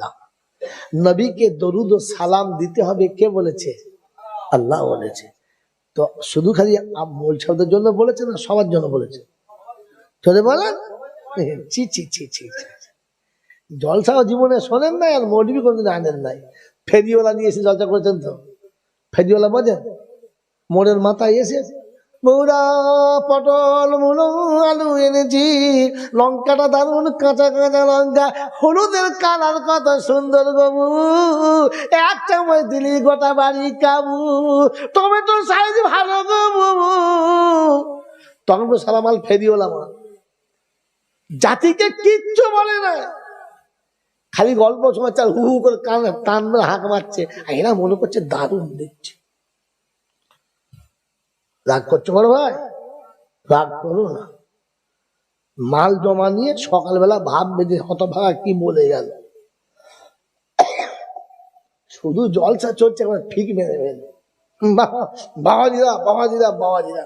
না। নবীকে দরুদ ও সালাম দিতে হবে কে বলেছে? আল্লাহ বলেছে। তো শুধু খালি মোলসাদের জন্য বলেছে না, সবার জন্য বলেছে? চলে বলেন। ছি ছি ছি ছি। জলসাও জীবনে শোনেন নাই আর মৌলবি কোনদিন আনেন নাই। ফেরিওয়ালা নিয়ে এসে জলসা করেছেন তো? ফেরিওয়ালা বোঝেন? মোড়ের মাথায় এসে মৌরা পটল, মুলো, আলু এনেছি। লঙ্কাটা দারুণ কাঁচা কাঁচা লঙ্কা। হলুদের কালার কত সুন্দর গবু এক চামচ দিলি গোটা বাড়ি কাবু। টমেটোর সাইজ ভালো গবু তো সালামাল ফেরিওয়ালা মা জাতিকে কিচ্ছু বলে না। খালি গল্প সময় চাল হু হু করে কান টান হাঁক মারছে। আর এরা মনে করছে দারুণ দিচ্ছে রাগ করছ বড় ভাই? রাগ করো না। মাল জমা নিয়ে সকালবেলা ভাব বেঁধে হতভাগা কি বলে গেল? শুধু জলসা চলছে ঠিক মেরে ফেলে। বাবা- বাবাজিরা বাবাজিরা বাবাজিরা।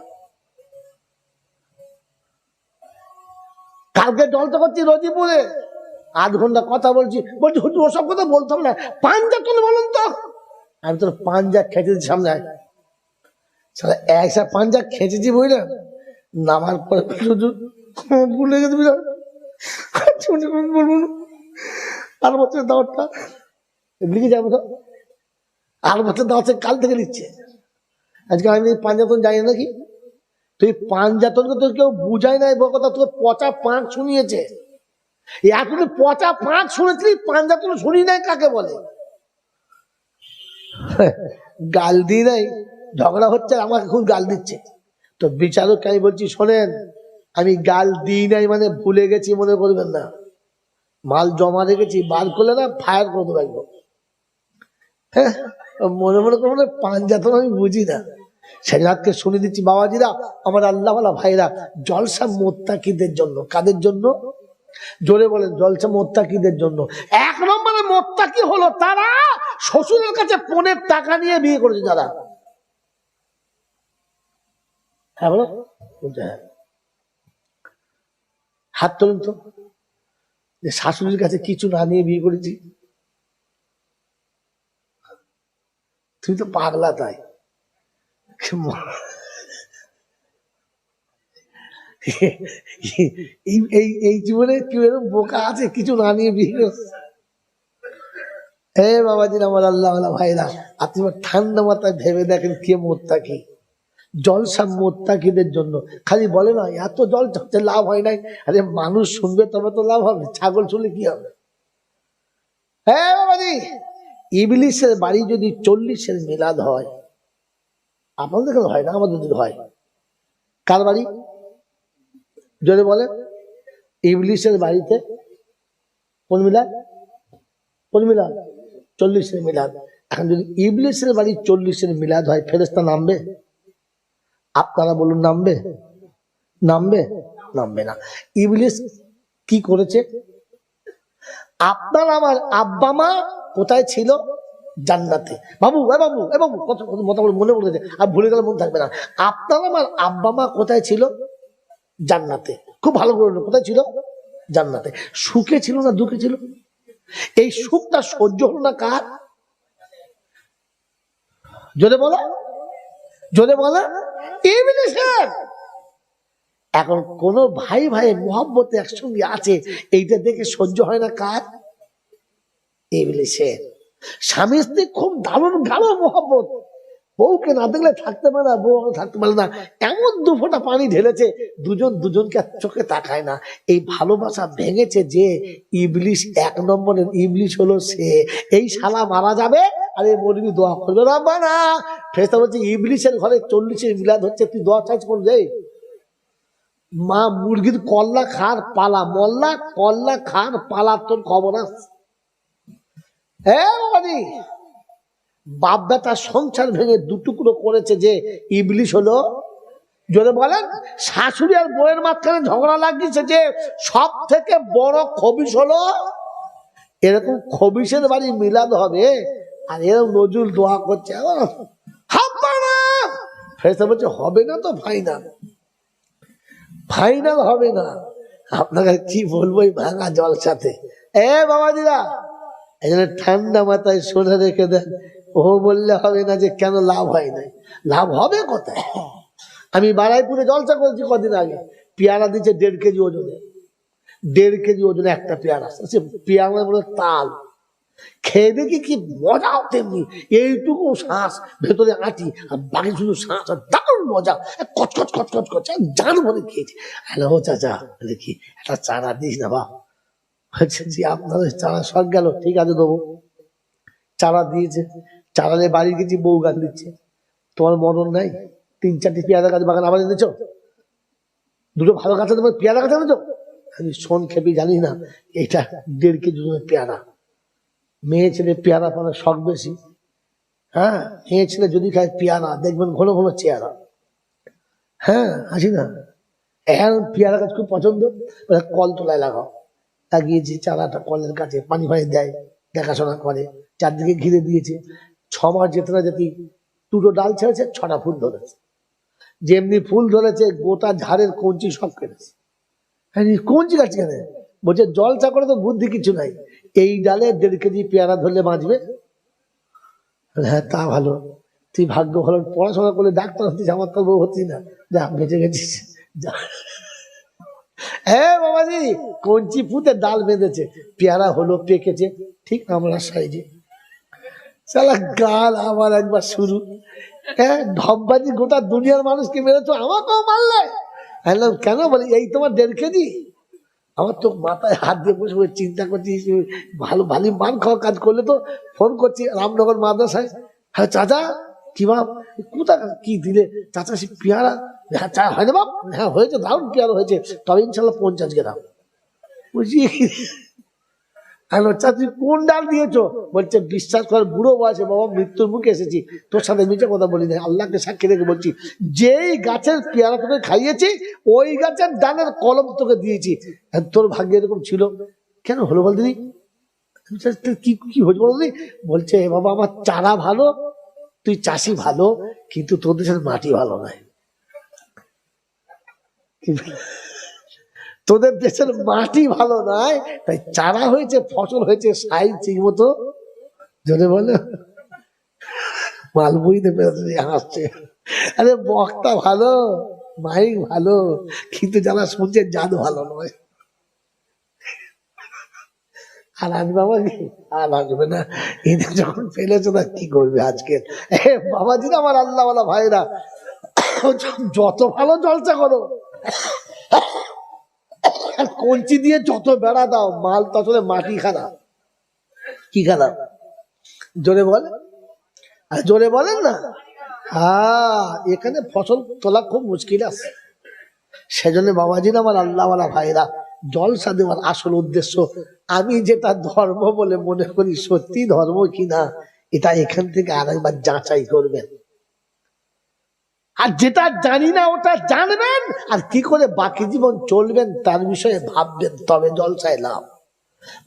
কালকে জলসা করছি রোজিপুরে। আধ ঘণ্টা কথা বলছি। বলছি ওসব কথা বলতাম না। পাঞ্জা তুলে বলুন তো। আমি তোর পাঞ্জা খেতেছি সামনে। সারা একসা পাঞ্জা খেঁচেছি বুঝলেন নামার পরে ভুলে গেছি বুঝলেন বলব আর বছর দাওয়াতটা। লিখে যাব তো। আর বছর দাওয়াত কাল থেকে লিখছে আজকে আমি পাঞ্জাতন জানি নাকি? তুই পাঞ্জাতনকে তোর কেউ বুঝায় নাই বল কথা তোর পচা পাঁচ শুনিয়েছে। এখন পচা পাঁচ শুনেছিলি, পাঞ্জাতন শুনি নাই কাকে বলে? গাল দিই নাই। ঝগড়া হচ্ছে আমাকে খুব গাল দিচ্ছে। তো বিচারককে আমি বলছি, শোনেন, আমি গাল দিই নাই মানে ভুলে গেছি, মনে করবেন না। মাল জমা রেখেছি, বার করলে না ফায়ার করে রাখব হ্যাঁ মনে মনে করব না পাঞ্জাতন আমি বুঝি না। সেরাতকে শুনে দিচ্ছি, বাবাজিরা, আমার আল্লাহওয়ালা ভাইরা, জলসা মোত্তাকিদের জন্য। কাদের জন্য? জোরে বলেন, জলসা মোত্তাকিদের জন্য। এক নম্বরে মোত্তাকি হলো তারা শ্বশুরের কাছে পনেরো টাকা নিয়ে বিয়ে করেছে যারা। হ্যাঁ বলো। বলছে হ্যাঁ হাত তুলুন তো। যে শাশুড়ির কাছে কিছু না নিয়ে বিয়ে করেছি। তুমি তো পাগলা তাই। এই এই এই জীবনে কেউ এরকম বোকা আছে, কিছু না নিয়ে বিয়ে হে বাবাজির আমার আল্লাহ ভাইরা। আপনি ঠান্ডা মাথায় ভেবে দেখেন কে মোত্তাকি। জলসা মোত্তাকিদের জন্য। খালি বলে না, এত জল হচ্ছে লাভ হয় নাই। আরে মানুষ শুনবে, তবে তো লাভ হবে। ছাগল শুনলে কি হবে? হ্যাঁ ইবলিশের বাড়ি যদি চল্লিশের মিলাদ হয়, আপনাদের এখানে হয় না? আমাদের দিকে হয়। কার বাড়ি? যদি বলে। ইবলিশের বাড়িতে কোন মিলাদ? কোন মিলাদ? চল্লিশের মিলাদ। এখন যদি ইবলিশের বাড়ি চল্লিশের মিলাদ হয় ফেরেস্তা নামবে? আপনারা বলুন, নামবে? নামবে? নামবে না। ইবলিশ কি করেছে? আপনার আমার আব্বা মা কোথায় ছিল? জান্নাতে। বাবু, এ বাবু এ বাবু, কত মতো করে মনে পড়েছে আর ভুলে গেলে মনে থাকবে না। আপনার আমার আব্বা মা কোথায় ছিল? জান্নাতে। খুব ভালো করে কোথায় ছিল? জান্নাতে। সুখে ছিল না দুঃখে ছিল? এই সুখটা সহ্য হলো না কার? যদি বলো। যদি বলে ইবলিসের এখন কোন ভাই ভাই মোহাম্মত একসঙ্গে আছে, এইটা দেখে সহ্য হয় না কার? ইবলিসের স্বামী স্ত্রী খুব দারুণ গাঢ় মোহাম্মত বউকে না দেখলে থাকতে পারে না, বউ থাকতে পারে না। এমন দু ফোঁটা পানি ঢেলেছে, দুজন দুজনকে চোখে তাকায় না। এই ভালোবাসা ভেঙেছে যে ইবলিশ এক নম্বরের ইবলিশ হলো সে। এই শালা মারা যাবে, আরে বলবি দোয়া করবে না ফেরেশতা বলছে, ইবলিশের ঘরে চল্লিশের মিলাদ হচ্ছে, তুই দোয়া চাইছ কোন যাই মা মুরগির কল্লা খার পালা, মল্লা কল্লা খার পালা, তোর খবর আছে? হ্যাঁ বাপ বেটা সংসার ভেঙে দুটুকরো করেছে যে ইবলিশ হলো যদি বলেন, শাশুড়ি আর বউয়ের মাঝখানে ঝগড়া লাগিয়েছে যে সব থেকে বড় খবিস হলো, এরকম খবিসের বাড়ি মিলাদ হবে, আর এরকম নজরুল দোয়া করছে বলছে, হবে না তো ফাইনাল ফাইনাল হবে না। আপনাকে কি বলব এই ভাঙা জল সাথে এ বাবাজিরা, এই জন্য ঠান্ডা মাথায় সোজা রেখে দেন। ও বললে হবে না যে কেন লাভ হয় নাই। লাভ হবে কোথায়? আমি বারাইপুরে জলসা করেছি কদিন আগে। পেয়ারা দিচ্ছে দেড় কেজি ওজনে। দেড় কেজি ওজনে একটা পেয়ারা সে পেয়ারা বলে তাল। খেয়ে দেখি কি মজাও তেমনি। এইটুকু শ্বাস ভেতরে আঁটি, আর বাকি শুধু শ্বাস আর দারুণ মজা। কচকচ কচকচ করছে জান বলে খেয়েছি। হ্যালো চাচা দেখি একটা চারা দিস না বা জি আপনার ওই চারা সব গেল, ঠিক আছে, দেবো। চারা দিয়েছে। নিয়ে বাড়ি গেছি বউ গান দিচ্ছে। তোমার মরণ নাই? তিন চারটি পেয়ারা গাছ বাগান আবার এনেছো? দুটো ভালো গাছ তোমার পেয়ারা গাছ এনেছো? আমি শোন খেপি, জানি না, এটা দেড় কেজি ওজনের পেয়ারা। মেয়ে ছেলে পেয়ারা পাওয়ার শখ বেশি। হ্যাঁ মেয়ে ছেলে যদি খায় পেয়ারা, দেখবেন ঘন ঘন চেয়ারা হ্যাঁ আসি না? এখন পেয়ারা গাছ খুব পছন্দ। কল তোলায় লাগাও। লাগিয়েছি চারাটা, কলের কাছে পানি ফানি দেয়, দেখাশোনা করে, চারদিকে ঘিরে দিয়েছে। মাস যেতে না যেতেই দুটো ডাল ছেড়েছে, ছটা ফুল ধরেছে। যেমনি ফুল ধরেছে, গোটা ঝাড়ের কঞ্চি সব কেটেছে। হ্যাঁ কঞ্চি গাছ কেন? বলছে, জল চা করে তো বুদ্ধি কিছু নাই। এই ডালে দেড় কেজি পেয়ারা ধরলে বাঁচবে। হ্যাঁ তা ভালো। তুই ভাগ্য ভালো, পড়াশোনা করলে ডাক্তার হতিস, আমার তো বউ হতি না। যা, বেঁচে গেছিস। যা। হ্যাঁ বাবাজি, কঞ্চি ফুতে ডাল বেঁধেছে। পেয়ারা হলো, পেকেছে। ঠিক আমরা সাইজে। সালা গাল আমার একবার শুরু। হ্যাঁ ঢপবাজি গোটা দুনিয়ার মানুষকে মেরেছো, আমাকেও মারলে। কেন বলি, এই তোমার দেড় কেজি? আমার তো মাথায় হাত দিয়ে বসে বসে চিন্তা করছি ভালো ভালো মান খাওয়া কাজ করলে তো ফোন করছি রামনগর মাদ্রাসায়। হ্যাঁ চাচা, কি বাপ কোথা কি দিলে? চাচা, সে পেয়ারা। হ্যাঁ চা, হয় না বাপ? হ্যাঁ হয়েছে, দারুণ পেয়ারা হয়েছে। তবে ইনশাল্লাহ পঞ্চাশ গ্রাম। বুঝি হ্যালো চা তুই কোন ডাল দিয়েছ? বলছে বিশ্বাস কর বুড়ো বয়সে বাবা মৃত্যুর মুখে এসেছি। তোর সাথে মিছে কথা বলি না আল্লাহকে সাক্ষী রেখে বলছি যেই গাছের পেয়ারা তোকে খাইয়েছি ওই গাছের ডালের কলম তোকে দিয়েছি। তোর ভাগ্য এরকম ছিল? কেন হলো বল দিদি? আমি বলছি, "তা কি কি হয়েছে বল দিদি? বলছে "এ বাবা আমার চারা ভালো তুই চাষি ভালো কিন্তু তোর দেশের মাটি ভালো নয় তোদের দেশের মাটি ভালো নয় তাই চারা হয়েছে, ফসল হয়েছে, সাইজ ঠিক মতো। জোরে বলে। মাল বুঝতে পেরেছে হাসছে আরে, বক্তা ভালো, মাইক ভালো, কিন্তু যারা শুনছে জাত ভালো নয়। আর আজ বাবা আর আসবে না। এদের যখন ফেলেছে না কি করবে আজকে? বাবাজি আমার আল্লাহওয়ালা ভাইরা। যত ভালো জলসা করো। কঞ্চি দিয়ে যত বেড়া দাও, মাল তো আসলে মাটি খারাপ কি খারাপ জোরে বলে। আর জোরে বলেন না? হ্যাঁ এখানে ফসল তোলা খুব মুশকিল আছে। সেজন্য বাবাজির আমার আল্লাহওয়ালা ভাইরা জলসা দেওয়ার আসল উদ্দেশ্য। আমি যেটা ধর্ম বলে মনে করি, সত্যি ধর্ম কিনা এটা এখান থেকে আরেকবার যাচাই করবেন। আর যেটা জানি না, ওটা জানবেন। আর কি করে বাকি জীবন চলবেন তার বিষয়ে ভাববেন, তবে জলসায় লাভ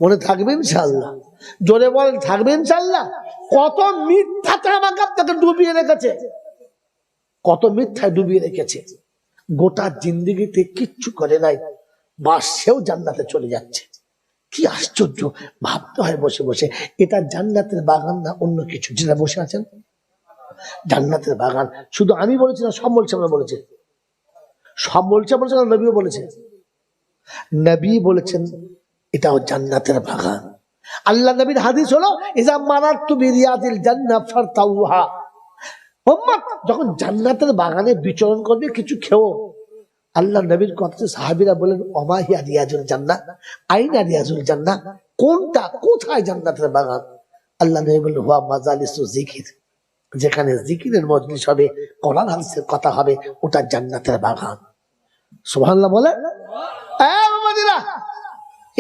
মনে থাকবেন ইনশাল্লাহ জোরে বলেন থাকবেন ইনশাল্লাহ কত মিথ্যাতে আমাকে আপনাকে ডুবিয়ে রেখেছে। কত মিথ্যায় ডুবিয়ে রেখেছে। গোটা জিন্দিগিতে কিচ্ছু করে নাই বা সেও জান্নাতে চলে যাচ্ছে। কি আশ্চর্য, ভাবতে হয় বসে বসে, এটা জান্নাতের বাগান না অন্য কিছু? যেটা বসে আছেন? জান্নাতের বাগান। শুধু আমি বলেছি না সব বলছে আমরা বলেছে। সব বলছে বলছে না নবীও বলেছে। নবী বলেছেন, এটাও জান্নাতের বাগান। আল্লাহ নবীর হাদিস হলো ইজা মারাত্তু বিরিয়াতিল জান্নাত ফারতাউহা। যখন জান্নাতের বাগানে বিচরণ করবে, কিছু খেও। আল্লাহ নবীর কথা সাহাবীরা বলেন অমাহিয়া রিয়াজুল জান্নাত আইনা রিয়াজুল জান্নাত কোনটা? কোথায় জান্নাতের বাগান? আল্লাহ নবী বললেন, হুয়া মাজালিসু জিকির যেখানে জিকিরের মজলিস হবে, কোরআন হাদিসের কথা হবে, ওটা জান্নাতের বাগান। সুবহানাল্লাহ বলে? এ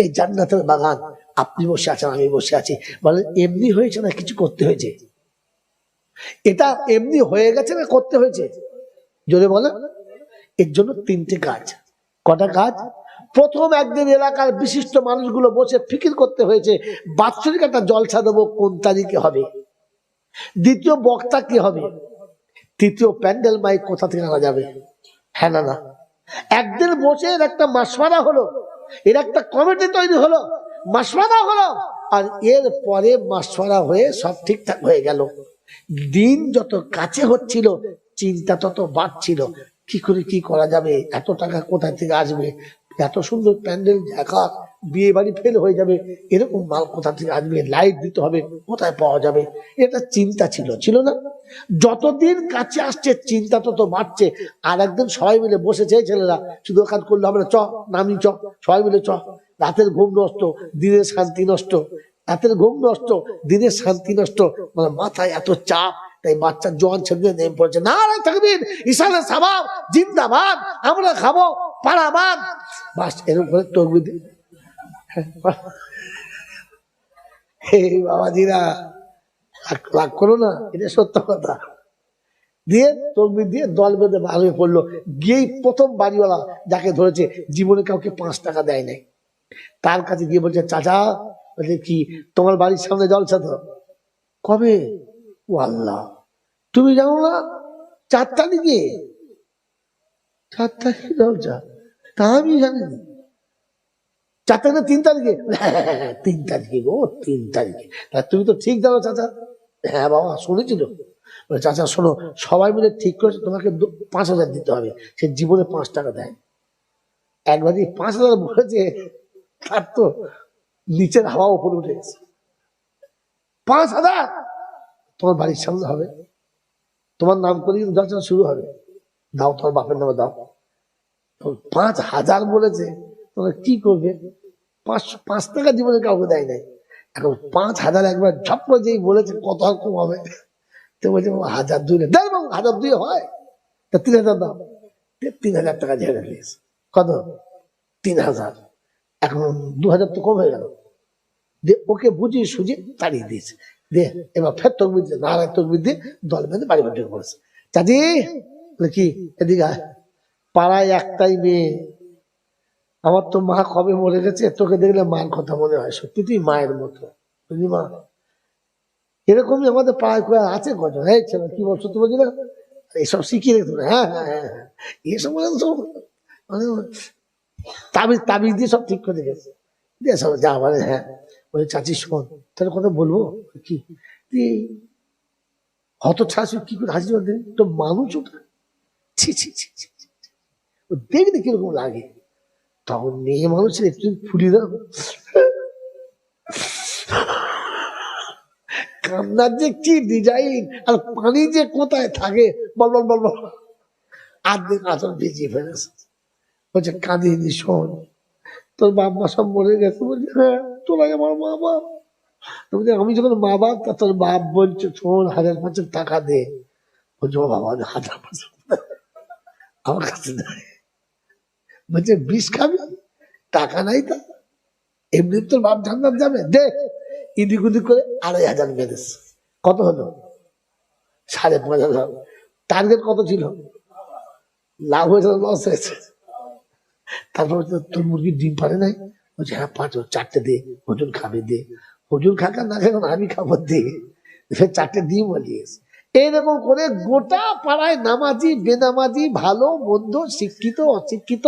এই জান্নাতের বাগান, আপনি বসে আছেন, আমি বসে আছি। বলেন এমনি হয়েছে না কিছু করতে হয়েছে? এটা এমনি হয়ে গেছে না করতে হয়েছে? জোরে বলে। এর জন্য তিনটে কাজ। কটা কাজ? প্রথম একদিন এলাকার বিশিষ্ট মানুষগুলো বসে ফিকির করতে হয়েছে। বাৎসরিক একটা জলসা দেবো, কোন তারিখে হবে? দ্বিতীয় বক্তা কি হবে? তৃতীয় প্যান্ডেল মাইক কোথা থেকে আনা যাবে? হ্যাঁ না না। একদিন বসে এর একটা মাসমারা হলো, এর একটা কমিটি তৈরি হলো মাসমারা হলো, আর এর পরে মাসফারা হয়ে সব ঠিকঠাক হয়ে গেল। দিন যত কাছে হচ্ছিল, চিন্তা তত বাড়ছিল। কি করে কি করা যাবে? এত টাকা কোথা থেকে আসবে? এত সুন্দর প্যান্ডেল দেখা বিয়ে বাড়ি ফেল হয়ে যাবে, এরকম মাল কোথা থেকে আসবে? লাইট দিতে হবে, কোথায় পাওয়া যাবে? এটা চিন্তা ছিল ছিল না। যতদিন কাছে আসছে, চিন্তা তত বাড়ছে। আর একদিন সবাই মিলে বসেছে ছেলেরা, শুধু কাজ করলে না চ, নামি, চ। সবাই মিলে চ। রাতের ঘুম নষ্ট, দিনের শান্তি নষ্ট। রাতের ঘুম নষ্ট, দিনের শান্তি নষ্ট। মানে মাথায় এত চাপ, তাই বাচ্চা জোয়ান ছেলেদের নেমে পড়েছে না রে থাকবির ইসানের সাবাব, জিন্দাবাদ, আমরা খাব পাড়াবাদ বাস, এরকম করে তকবির হে বাবাজিরা, রাগ- করো না, এটা সত্য কথা। দিয়ে তকবির দিয়ে দল বেঁধে হয়ে পড়ল। গিয়েই প্রথম বাড়িওয়ালা যাকে ধরেছে, জীবনে কাউকে পাঁচ টাকা দেয় নাই। তার কাছে গিয়ে বলছে, চাচা, বলছে কি, তোমার বাড়ির সামনে জলসা তো কবে? ও আল্লাহ, তুমি জানো না, চার তারিখে? চার তারিখে জলসা? তা আমি জানি। চার তারিখে তিন তারিখে? হ্যাঁ, তিন তারিখে গো তিন তারিখে। তুমি তো ঠিক দাও চাচা। হ্যাঁ বাবা শুনেছিল। চাচা শোনো সবাই মিলে ঠিক করেছে তোমাকে পাঁচ হাজার দিতে হবে। সে জীবনে পাঁচ টাকা দেয়। একবার যে পাঁচ হাজার বলেছে তার তো নিচের হাওয়া উপরে উঠে গেছে। পাঁচ হাজার? তোমার বাড়ির সামনে হবে। তোমার নাম করে কিন্তু যাত্রা শুরু হবে। দাও তোমার বাপের নামে দাও। পাঁচ হাজার বলেছে। তোমরা কি করবে? পাঁচ পাঁচ টাকা জীবনে কাউকে দেয় নাই। এখন পাঁচ হাজার একবার ঝপ যেই বলেছে, কত কম হবে তো বলছে, হাজার দুই না। দেয় বাবু, হাজার দুই হয়। তা তিন হাজার দাম তিন হাজার টাকা ঝেড়ে দিয়েছে। কত? তিন হাজার। এখন দু হাজার তো কম হয়ে গেল। দিয়ে ওকে বুঝিয়ে সুঝিয়ে তাড়িয়ে দিয়েছে। দিয়ে এবার ফের তকবির দিয়ে নারায় তকবির দিয়ে দল বেঁধে বাড়ি বাড়ি পড়েছে চাচি কি? এদিকে পাড়ায় একটাই মেয়ে। আমার তো মা কবে মরে গেছে, তোকে দেখলে মার কথা মনে হয়, সত্যি তুই মায়ের মতো, বুঝলি মা? এরকমই আমাদের পাড়ায় করে আছে কজন? হ্যাঁ ছেলে, কি বলছো তুমি বলছি না এইসব শিখিয়ে রেখে হ্যাঁ হ্যাঁ হ্যাঁ হ্যাঁ। এসব মানে তাবিজ তাবিজ দিয়ে সব ঠিক করে গেছে দিয়ে সব যা মানে হ্যাঁ। বলে, চাচি, শোন তাহলে কথা বলব? কি? তুই হত ছাড়ছি কি করে হাসি তো মানুষ ওটা? ছি ছি ছি ছি ছি। ও দেখতে কীরকম লাগে। তখন মেয়ে মানুষের একটু ফুলিয়ে দাও কান্নার যে কি ডিজাইন আর পানি যে কোথায় থাকে, বল বল বল বল। আর্ধেক আসল ভিজিয়ে ফেলেছে। বলছে কাঁদিনি শোন, তোর বাপ মা সব মরে গেছে। বলছে হ্যাঁ চলে আমার মা বাপ আমি যখন মা বাপ তা তোর বাপ বলছে, শোন, হাজার পাঁচেক টাকা দে। বলছে বাবা, হাজার পাঁচেক আমার কাছে নাই বলছে, বিষ খাবি? টাকা নাই তা। এমনি তোর বাপ জান্নাত যাবে। দে ইদিক উদিক করে আড়াই হাজার মেরেছে কত হলো? সাড়ে পাঁচ হাজার। টার্গেট কত ছিল? লাভ হয়েছে লস হয়েছে? তারপর তোর মুরগির ডিম পারে নাই? বলছে হ্যাঁ পাঁচ চারটে দে হজুর খাবে, দে। হজুর খাকা না খাবে আমি খাব, দে। ফের চারটে ডিম বলিয়েছে এইরকম করে গোটা পাড়ায় নামাজি, বেনামাজি, ভালো, মন্দ, শিক্ষিত, অশিক্ষিত,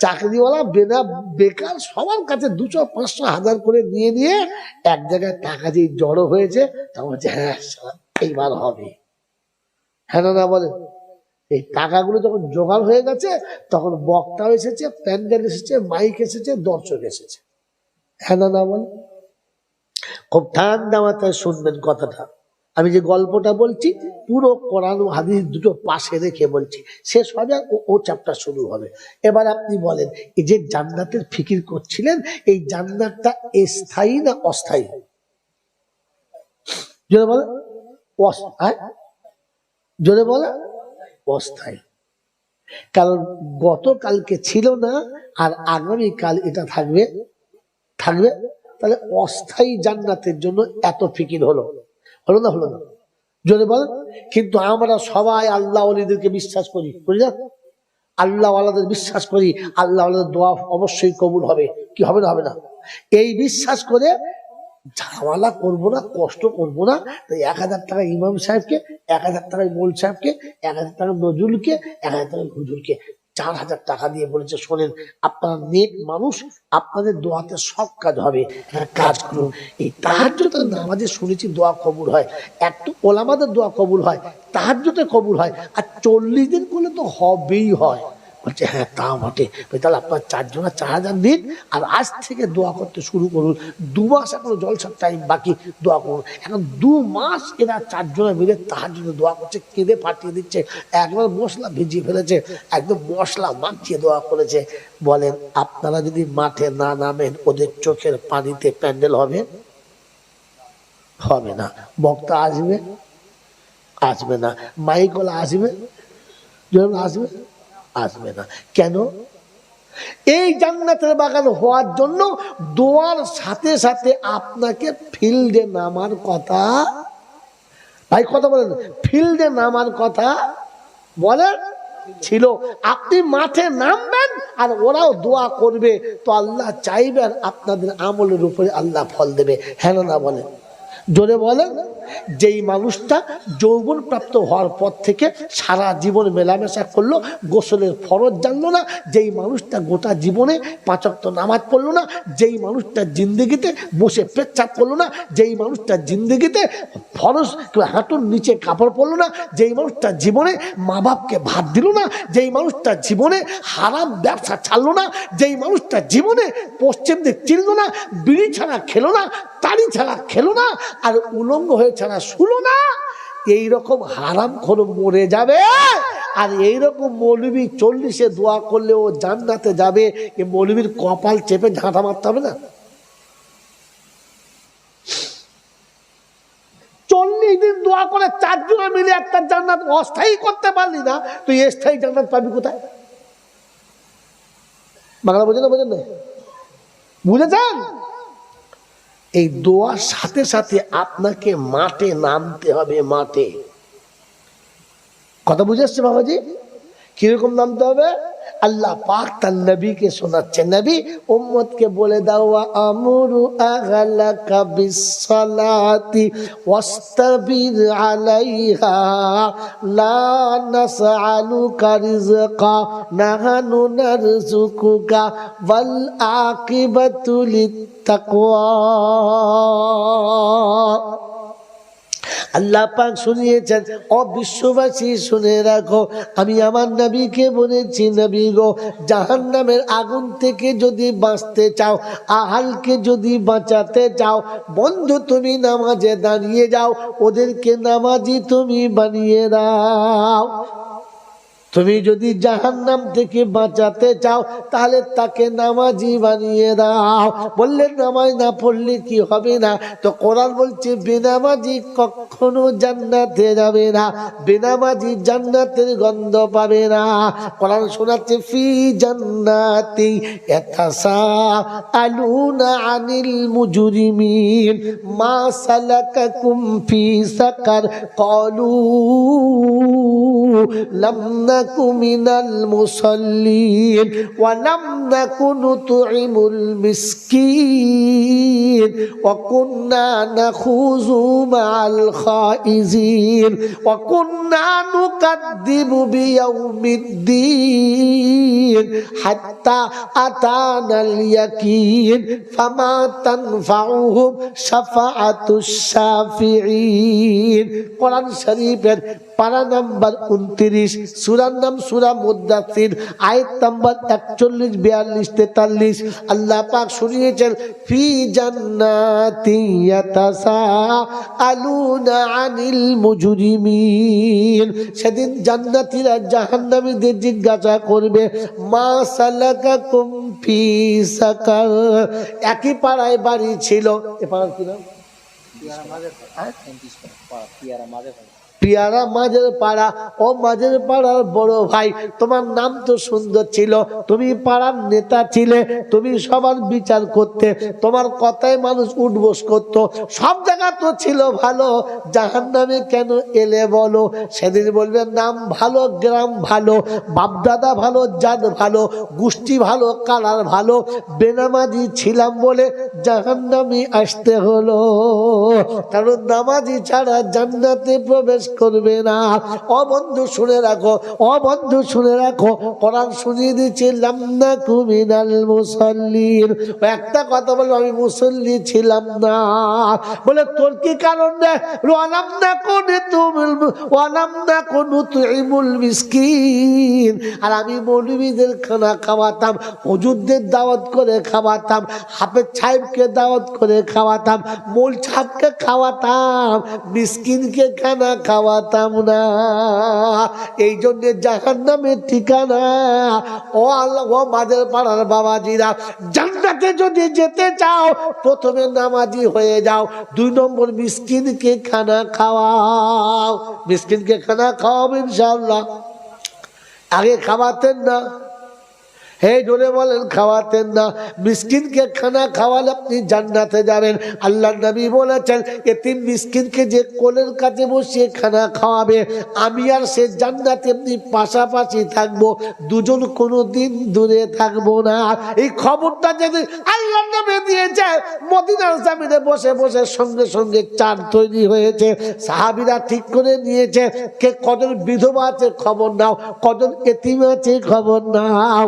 চাকরিওয়ালা, বেনা, বেকার, সবার কাছে দুশো, পাঁচশো, হাজার করে নিয়ে নিয়ে এক জায়গায় টাকা যে জড়ো হয়েছে। তখন বলছে হ্যাঁ এইবার হবে। হ্যাঁ না বলে এই টাকাগুলো যখন জোগাড় হয়ে গেছে, তখন বক্তা এসেছে, প্যান্ডেল এসেছে, মাইক এসেছে, দর্শক এসেছে। হ্যাঁ না বলে খুব ঠান্ডা মাথায় শুনবেন কথাটা। আমি যে গল্পটা বলছি, পুরো কোরআন হাদিস দুটো পাশে রেখে বলছি। শেষ হবে ও- ও চ্যাপ্টার শুরু হবে। এবার আপনি বলেন, এই যে জান্নাতের ফিকির করছিলেন, এই জান্নাতটা স্থায়ী না অস্থায়ী? জোরে বলে হ্যাঁ? জোরে বলে অস্থায়ী। কারণ গতকালকে ছিল না, আর আগামী কাল এটা থাকবে। থাকবে? তাহলে অস্থায়ী জান্নাতের জন্য এত ফিকির হলো। হলো না হলো না। জোরে বল কিন্তু আমরা সবাই আল্লাহ অলিদেরকে বিশ্বাস করি। বুঝলি না আল্লাহ আল্লাহদের বিশ্বাস করি, আল্লাহ আল্লাহদের দোয়া অবশ্যই কবুল হবে। কি হবে না হবে না? এই বিশ্বাস করে ঝামেলা করব না, কষ্ট করব না। তো এক হাজার টাকা ইমাম সাহেবকে, এক হাজার টাকা মোল সাহেবকে, এক হাজার টাকা নজরুলকে, এক হাজার টাকা হুজুরকে চার হাজার টাকা দিয়ে বলেছে, শোনেন, আপনারা নেক মানুষ, আপনাদের দোয়াতে সব কাজ হবে। হ্যাঁ কাজ করুন। এই তাহাজ্জুদের নামাজে শুনেছি দোয়া কবুল হয়। একটু ওলামাদের দোয়া কবুল হয়, তাহাজ্জুদে কবুল হয়। আর চল্লিশ দিন করলে তো হবেই হয়। বলছে হ্যাঁ তা বটে। তাহলে আপনার চারজনা চার হাজার দিন আর আজ থেকে দোয়া করতে শুরু করুন। দু মাস এখনও জলসার টাইম বাকি, দোয়া করুন। এখন দু মাস এরা চারজনে মিলে তার জন্য দোয়া করছে, কেঁদে ফাটিয়ে দিচ্ছে, একবার মশলা ভিজিয়ে ফেলেছে, একদম মশলা মাখিয়ে দোয়া করেছে। বলেন, আপনারা যদি মাঠে না নামেন, ওদের চোখের পানিতে প্যান্ডেল হবে? হবে না। বক্তা আসবে? আসবে না। মাইকলা আসবে? আসবে? আসবে না। কেন? এই জান্নাতের বাগান হওয়ার জন্য দোয়ার সাথে সাথে আপনাকে ফিল্ডে নামার কথা, ভাই কথা বলেন ফিল্ডে নামার কথা বলেন, ছিল। আপনি মাঠে নামবেন আর ওরাও দোয়া করবে। তো আল্লাহ চাইবেন আপনাদের আমলের উপরে আল্লাহ ফল দেবে। হ্যাঁ না বলেন। জোরে বলেন। যেই মানুষটা যৌবন প্রাপ্ত হওয়ার পর থেকে সারা জীবন মেলামেশা করল, গোসলের ফরজ জানলো না, যেই মানুষটা গোটা জীবনে পাঁচক্ত নামাজ পড়ল না, যেই মানুষটা জিন্দগিতে বসে পেচ্ছাপ করল না, যেই মানুষটা জিন্দগিতে ফরজ হাঁটুর নিচে কাপড় পরলো না, যেই মানুষটা জীবনে মা বাপকে ভাত দিল না, যেই মানুষটা জীবনে হারাম ব্যবসা ছাড়লো না, যেই মানুষটা জীবনে পশ্চিম দিক চিনল না, বিড়ি ছাড়া খেলো না তাড়ি ছাড়া খেলো না, আর উলঙ্গ হয়ে ছাড়া শুলো না, এইরকম হারাম খোর মরে যাবে, আর এইরকম মৌলবী চল্লিশে দোয়া করলে ও জান্নাতে যাবে, এ মৌলবীর কপাল চেপে ঝাঁটা মারতে হবে না? চল্লিশ দিন দোয়া করে চারজনে মিলে একটা জান্নাত অস্থায়ী করতে পারলি না, তুই স্থায়ী জান্নাত পাবি কোথায়? বাংলা বোঝেন না বোঝেন না? বুঝেছেন? এই দোয়ার সাথে সাথে আপনাকে মাঠে নামতে হবে, মাঠে। কথা বুঝে আসছে বাবাজি? কীরকম নামতে হবে? আল্লাহ পাক তার নবীকে শোনাচ্ছে নবী, উম্মতকে বলে দাও আমরু আগালাকা বিসসালাতি ওয়াস্তাবির আলাইহা, লা নাসআলুকা রিজকা নাহানু নারযুকুকা ওয়াল আকিবাতু লিত্তাকওয়া। আল্লাহ পাক শুনিয়েছেন অবিশ্ববাসী বিশ্ববাসী, শুনে রাখো, আমি আমার নবীকে বলেছি, নবী গো জাহান নামের আগুন থেকে যদি বাঁচতে চাও, আহালকে যদি বাঁচাতে চাও, বন্ধু তুমি নামাজে দাঁড়িয়ে যাও, ওদেরকে নামাজি তুমি বানিয়ে দাও। তুমি যদি জাহান্নাম থেকে বাঁচাতে চাও, তাহলে তাকে নামাজি বানিয়ে দাও। বললে নামাজ না পড়লে কি হবে না? তো কোরআন বলছে, বেনামাজি কখনো জান্নাতে যাবে না, বেনামাজি জান্নাতের গন্ধ পাবে না। কোরআন শোনাচ্ছে, ফি জান্নাতি ইয়াতাসা আলুনা আনিল মুজরিমিন, মা সালাকাকুম ফি সাকার ক্বালু لم نك من المصلين ولم نك نطعم المسكين وكنا نخوض مع الخائزين وكنا نكذب بيوم الدين حتى أتانا اليقين فما تنفعهم شفاعة الشافعين قرآن شريف পারা নাম্বার উনত্রিশ সুরার নাম সুরা মুদাসির আয়াত নাম্বার একচল্লিশ, বিয়াল্লিশ, তেতাল্লিশ। আল্লাহ পাক শুনিয়েছেন, ফি আনিল মুজরিমিন। সেদিন জান্নাতীরা জাহান্নামীদের জিজ্ঞাসা করবে, মা সালাকাকুম ফি সাকার। একই পাড়ায় বাড়ি ছিল, এ পাড়ার কি নাম? পিয়ারা মাঝের পাড়া, ও মাঝের পাড়ার বড় ভাই, তোমার নাম তো সুন্দর ছিল, তুমি পাড়ার নেতা ছিলে, তুমি সবার বিচার করতে, তোমার কথায় মানুষ উঠবোস করত, সব জায়গা তো ছিল ভালো জাহান নামে কেন এলে বলো? সেদিন বলবে, নাম ভালো, গ্রাম ভালো, বাপদাদা ভালো, জাত ভালো, গোষ্ঠী ভালো, কালার ভালো, বেনামাজি ছিলাম বলে জাহান নামে আসতে হলো। কারণ নামাজি ছাড়া জান্নাতে প্রবেশ করবে না। ও বন্ধু, শুনে রাখো, ও বন্ধু, শুনে রাখো, কোরআন শুনিয়ে দিচ্ছে লামনা কুমিনাল মুসল্লির একটা কথা বলব, আমি মুসল্লি ছিলাম না। বলে, তোর কি কারণ ওয়ালাম না ওয়ালাম না কোনু তুইমুল মিসকিন। আর আমি মৌলবীদের খানা খাওয়াতাম, হুজুরদের দাওয়াত করে খাওয়াতাম, হাফেজ সাহেবকে দাওয়াত করে খাওয়াতাম, মোল সাহেবকে খাওয়াতাম, মিসকিনকে খানা খাওয়াতাম না। এই জন্যে জাহান নামের ঠিকানা, ও আল্লাহ, ও মাদের পাড়ার বাবাজিরা, জান্নাতে যদি যেতে চাও, প্রথমে নামাজি হয়ে যাও। দুই নম্বর মিসকিনকে খানা খাওয়াও। মিসকিনকে খানা খাওয়াবো ইনশাল্লাহ আগে খাওয়াতেন না। হে জোরে বলেন, খাওয়াতেন না। মিসকিনকে খানা খাওয়ালে আপনি জান্নাতে যাবেন। আল্লাহ নবী বলেছেন, এতিম মিসকিনকে যে কোলের কাছে বসিয়ে খানা খাওয়াবে, আমি আর সে জান্নাতে এমনি পাশাপাশি থাকব, দুজন কোনো দিন দূরে থাকব না। এই খবরটা যদি আল্লাহ নবী দিয়েছে, মদিনার জামিনে বসে বসে সঙ্গে সঙ্গে চার তৈরি হয়েছে। সাহাবিরা ঠিক করে নিয়েছে কে কজন বিধবা আছে খবর নাও, কজন এতিম আছে খবর নাও।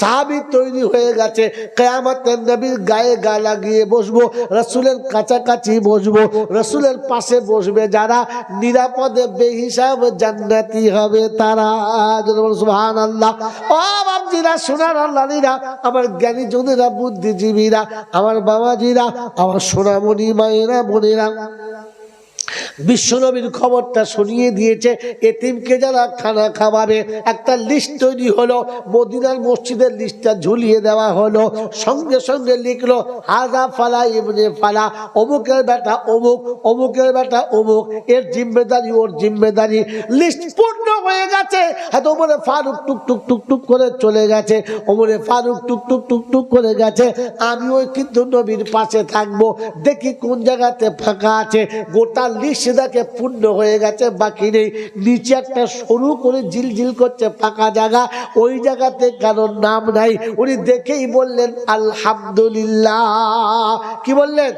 সাহাবি তৈরি হয়ে গেছে। কেয়ামতের নবীর গায়ে গা লাগিয়ে বসবো, রসুলের কাছাকাছি বসবো, রসুলের পাশে বসবে যারা নিরাপদে, বেহিসাব জান্নাতি হবে তারা। সুহান আল্লাহ ও বাবজিরা সোনার আল্লাহরা আমার জ্ঞানী জনেরা, বুদ্ধিজীবীরা, আমার বাবাজিরা, আমার সোনামণি মায়েরা, বোনেরা। বিশ্বনবীর খবরটা শুনিয়ে দিয়েছে, এতিমকে যারা খানা খাওয়াবে, একটা লিস্ট তৈরি হলো, মদিনার মসজিদের লিস্টটা ঝুলিয়ে দেওয়া হলো, সঙ্গে সঙ্গে লিখলো, হাজা ফালা ইবনে ফালা, অমুকের বেটা অমুক, অমুকের বেটা অমুক, এর জিম্মেদারি ওর জিম্মেদারি। লিস্ট পূর্ণ হয়ে গেছে। হয়তো ওমরে ফারুক টুক টুক টুক টুক করে চলে গেছে, ওমরে ফারুক টুক টুক টুক টুক করে গেছে আমি ওই কিন্তু নবীর পাশে থাকব, দেখি কোন জায়গাতে ফাঁকা আছে, গোটা লিস্ট দেখে পূর্ণ হয়ে গেছে, বাকি নেই। নিচে একটা সরু করে ঝিলঝিল করছে, ফাঁকা জায়গা। ওই জায়গাতে কারোর নাম নাই। উনি দেখেই বললেন, আলহামদুলিল্লাহ। কি বললেন?